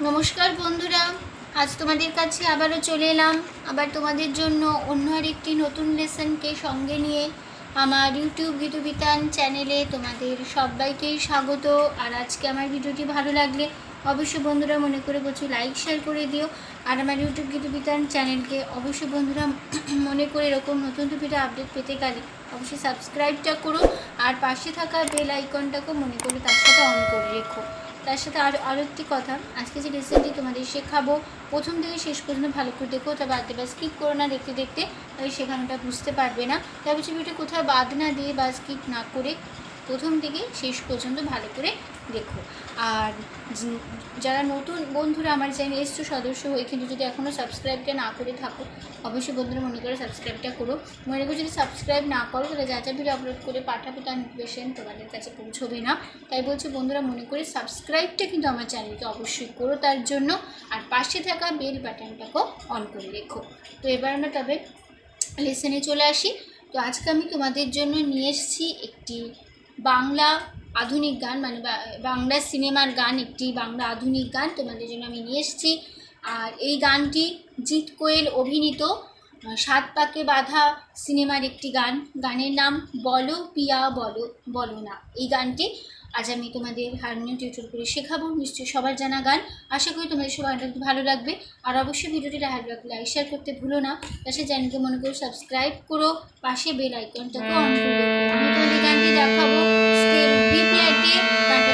নমস্কার বন্ধুরা, আজ তোমাদের কাছে আবারও চলে এলাম। আবার তোমাদের জন্য অন্য আর একটি নতুন লেসনকে সঙ্গে নিয়ে আমার ইউটিউব গীতু বিতান চ্যানেলে তোমাদের সবাইকেই স্বাগত। আর আজকে আমার ভিডিওটি ভালো লাগলে অবশ্যই বন্ধুরা মনে করে বলছি লাইক শেয়ার করে দিও। আর আমার ইউটিউব গীতু বিতান চ্যানেলকে অবশ্যই বন্ধুরা মনে করে এরকম নতুন ভিডিও আপডেট পেতে গেলে অবশ্যই সাবস্ক্রাইবটা করো। আর পাশে থাকা বেল আইকনটাকেও মনে করে তার সাথে অন করে রেখো। তার সাথে আরও আরও একটি কথা। আজকে যে রেসিপিটি তোমাদের শেখাবো, প্রথম থেকে শেষ পর্যন্ত ভালো করে দেখো ওটা বাদ বা স্কিপ করো না, দেখতে দেখতে তাই সেখানটা বুঝতে পারবে না। বলছি ভিডিও কোথাও বাদ না দিয়ে বা স্কিপ না করে, প্রথম থেকে শেষ পর্যন্ত ভালো করে দেখো আর যারা নতুন বন্ধুরা আমার চ্যানেল এসছো, সদস্য হয়ে কিন্তু যদি এখনও সাবস্ক্রাইবটা না করে থাকো, অবশ্যই বন্ধুরা মনে করে সাবস্ক্রাইবটা করো। মনে করে যদি সাবস্ক্রাইব না করো, তাহলে যা যা ভিডিও আপলোড করে পাঠাবো তার নোটিফিকেশন তোমাদের কাছে পৌঁছবে না। তাই বলছি বন্ধুরা মনে করে সাবস্ক্রাইবটা কিন্তু আমার চ্যানেলকে অবশ্যই করো তার জন্য। আর পাশে থাকা বেল বাটনটাকেও অন করে রেখো। তো এবার আমরা তবে লেসনে চলে আসি। তো আজকে আমি তোমাদের জন্য নিয়ে এসেছি একটি বাংলা আধুনিক গান মানে বাংলা সিনেমার গান একটি, বাংলা আধুনিক গান তোমাদের জন্য আমি নিয়ে এসেছি। আর এই গানটি জিৎ কোয়েল অভিনীত সাত পাকে বাঁধা সিনেমার একটি গান। গানের নাম বলো পিয়া বলো বলো না। এই গানটি আজ আমি তোমাদের হারমোনিয়াম টিউটর করে শেখাবো। নিশ্চয়ই সবার জানা গান। আশা করি তোমাদের সবার ভালো লাগবে। আর অবশ্যই ভিডিওটি ভালো লাগলে লাইক শেয়ার করতে ভুলো না। তাছাড়া চ্যানেলকে মনে করে সাবস্ক্রাইব করো। পাশে বেল আইকনটাকে অন করে আমি তোমাদের গানটি দেখাবো। स्टील बी प्लेटें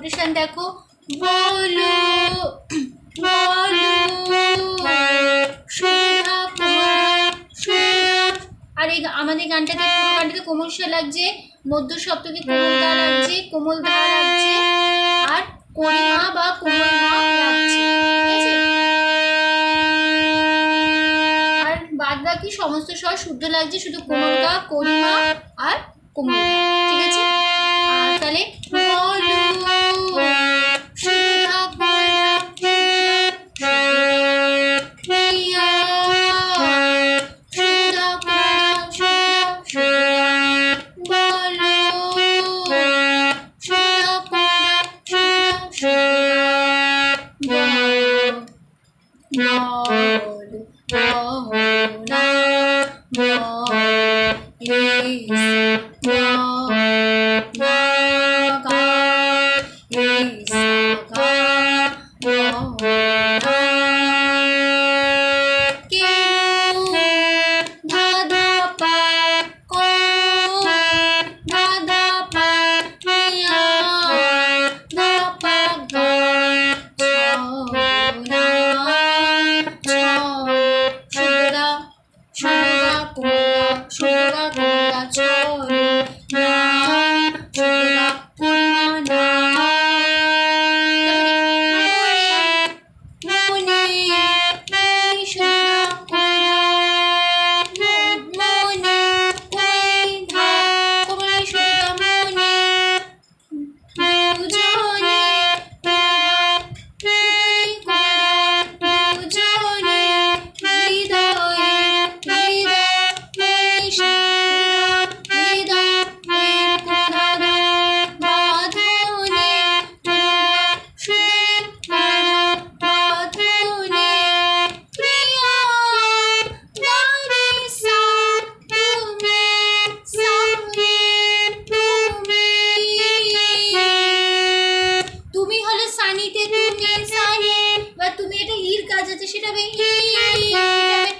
কোটেশন দেখো। বলো আর এই আমাদের গানটাকে গানটাতে কোমল স্বর লাগছে, মধ্য সপ্তকে কোমল দা লাগছে, কোমল দা লাগছে, আর করিমা বা কোমল আর বাদ বাকি সমস্ত স্বর শুদ্ধ লাগছে, শুধু কোমল দা, করিমা আর কোমল No. তুমি এটা হির কাজ আছে সেটা ভেঙে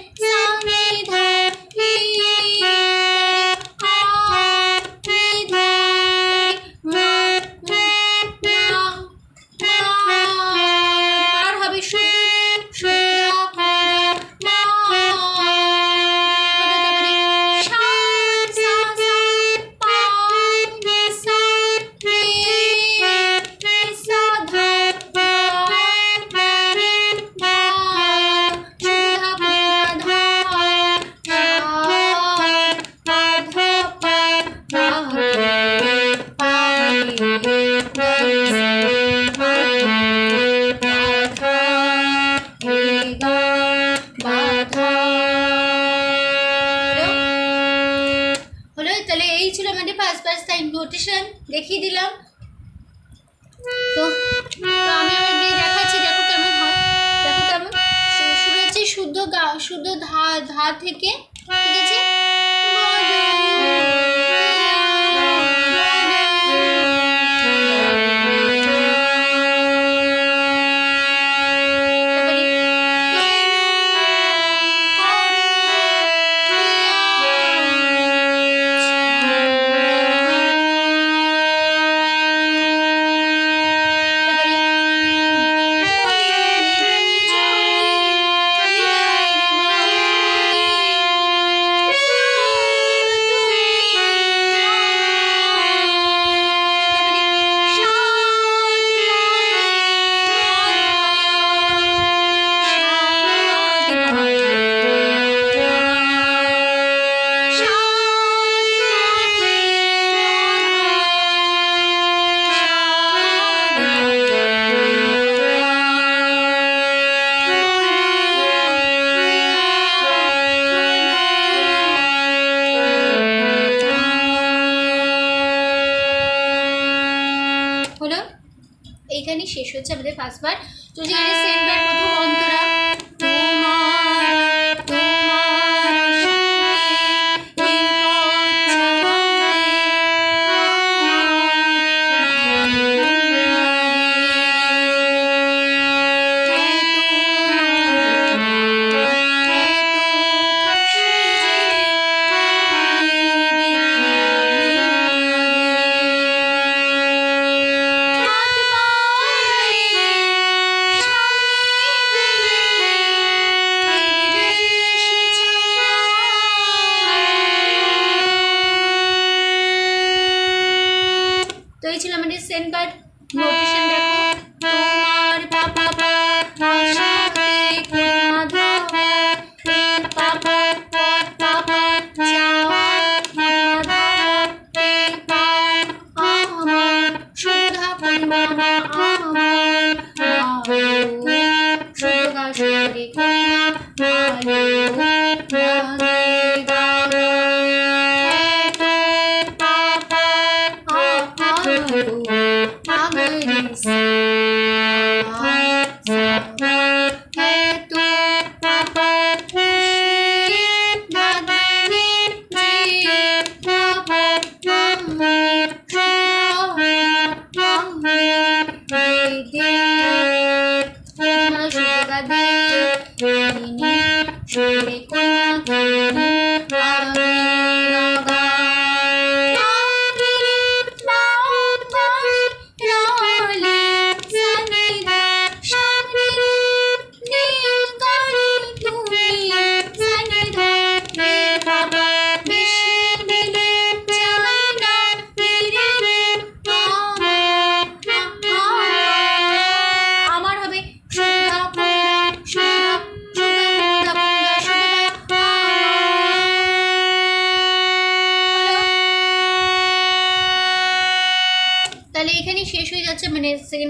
আঘা থেকে হচ্ছে আমাদের ফার্স্ট পার্ট তো সেখানে সেকেন্ড পার্ট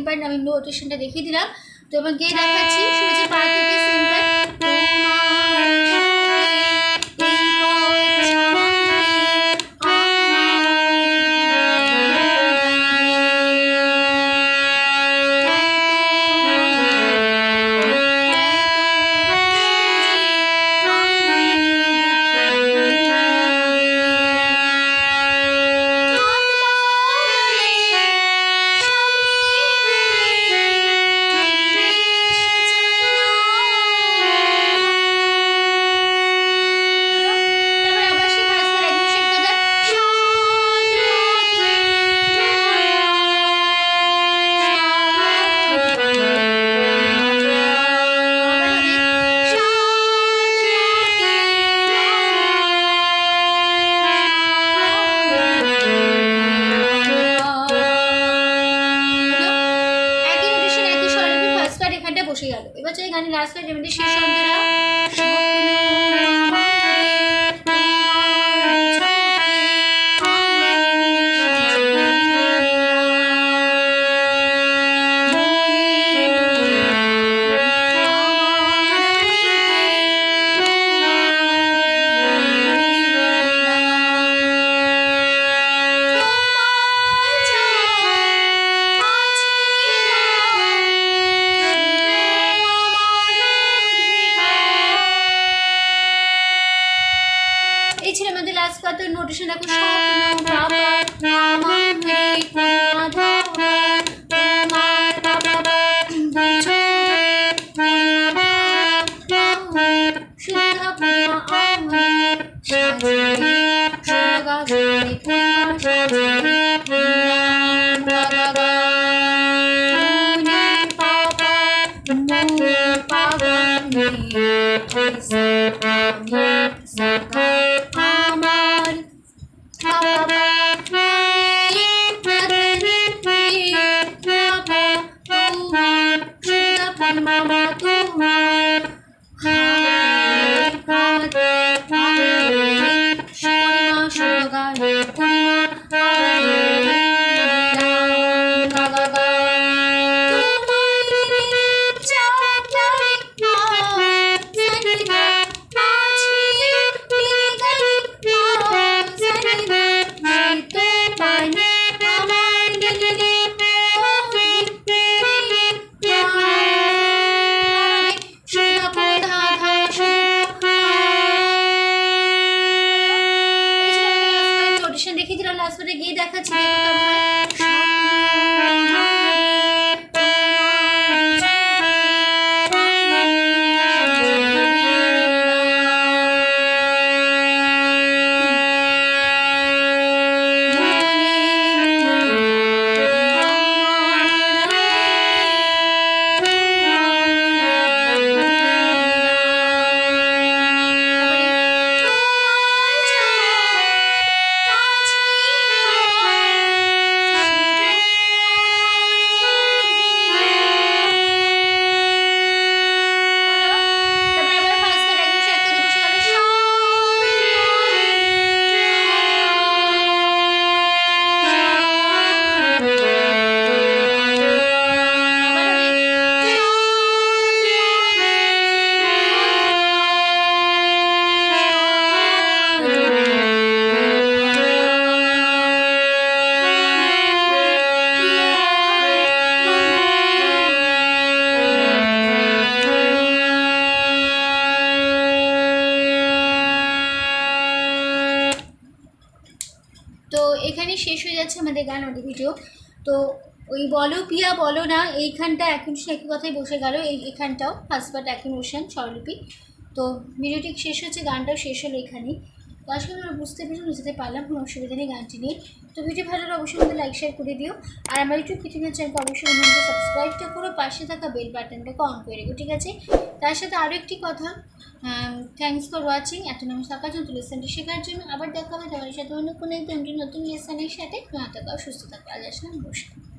সেম প্যান্ট আমি রোটেশনটা দেখিয়ে দিলাম। তো এবার গিয়ে হ্যাঁ। দেখাচ্ছি সূর্যের পাড়া থেকে সেম প্যান্ট mama. বলো পিয়া বলো না, এইখানটা এখন সে একই কথাই বসে গেল, এই এখানটাও ফার্স্ট পার্ট এখন ওশান, স্বরলিপি। তো ভিডিওটি শেষ হচ্ছে গানটাও শেষ হলো এখানেই। তো আসলে আমরা বুঝতে পেরেছি বুঝতে পারলাম, কোনো অসুবিধা নেই গানটি নিয়ে। তো ভিডিও ভালো হলে অবশ্যই আমাদের লাইক শেয়ার করে দিও। আর আমার ইউটিউব কিটিনের চ্যানেলকে অবশ্যই আমাদের সাবস্ক্রাইবটা করো, পাশে থাকা বেল বাটনটাকে অন করে রেখো, ঠিক আছে? তার সাথে আরও একটি কথা থ্যাংকস ফর ওয়াচিং এত নাম থাকার জন্য লেসনটি শেখার জন্য আবার দেখা হবে তোমাদের সাথে অন্য কোনো একদম নতুন লেসনের সাথে। না থাকাও সুস্থ থাকো আজ আসলাম নমস্কার।